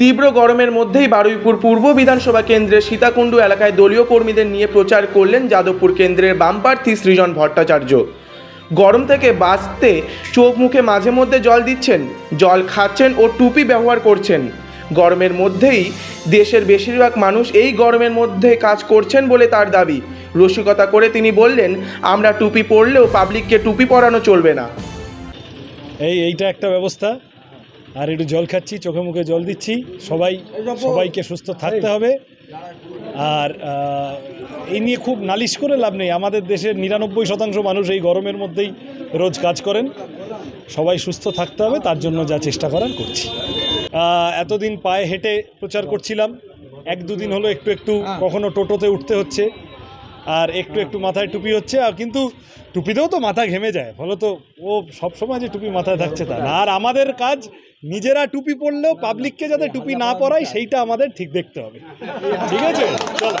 তীব্র গরমের মধ্যেই বারুইপুর পূর্ব বিধানসভা কেন্দ্রের সীতাকুণ্ডু এলাকায় দলীয় কর্মীদের নিয়ে প্রচার করলেন যাদবপুর কেন্দ্রের বামপ্রার্থী সৃজন ভট্টাচার্য। গরম থেকে বাঁচতে চোখ মুখে মাঝে মধ্যে জল দিচ্ছেন, জল খাচ্ছেন ও টুপি ব্যবহার করছেন। গরমের মধ্যেই দেশের বেশিরভাগ মানুষ এই গরমের মধ্যে কাজ করছেন বলে তার দাবি। রসিকতা করে তিনি বললেন, আমরা টুপি পরলেও পাবলিককে টুপি পরানো চলবে না। এই, এইটা একটা ব্যবস্থা। আর একটু জল খাচ্ছি চোখে মুখে জল দিচ্ছি। সবাই সবাইকে সুস্থ থাকতে হবে। আর এই নিয়ে খুব নালিশ করে লাভ নেই। আমাদের দেশের নিরানব্বই শতাংশ মানুষ এই গরমের মধ্যেই রোজ কাজ করেন। সবাই সুস্থ থাকতে হবে তার জন্য যা চেষ্টা করার করছি। এতদিন পায়ে হেঁটে প্রচার করছিলাম। এক দুদিন হলো একটু একটু কখনো টোটোতে উঠতে হচ্ছে। আর একটু একটু মাথায় টুপি হচ্ছে। আর কিন্তু টুপিতেও তো মাথা ঘেমে যায়। ফলত ও সবসময় যে টুপি মাথায় থাকছে তা আর আমাদের কাজ নিজেরা টুপি পরলেও পাবলিককে যাতে টুপি না পরাই সেইটা আমাদের ঠিক দেখতে হবে। ঠিক আছে? চলো।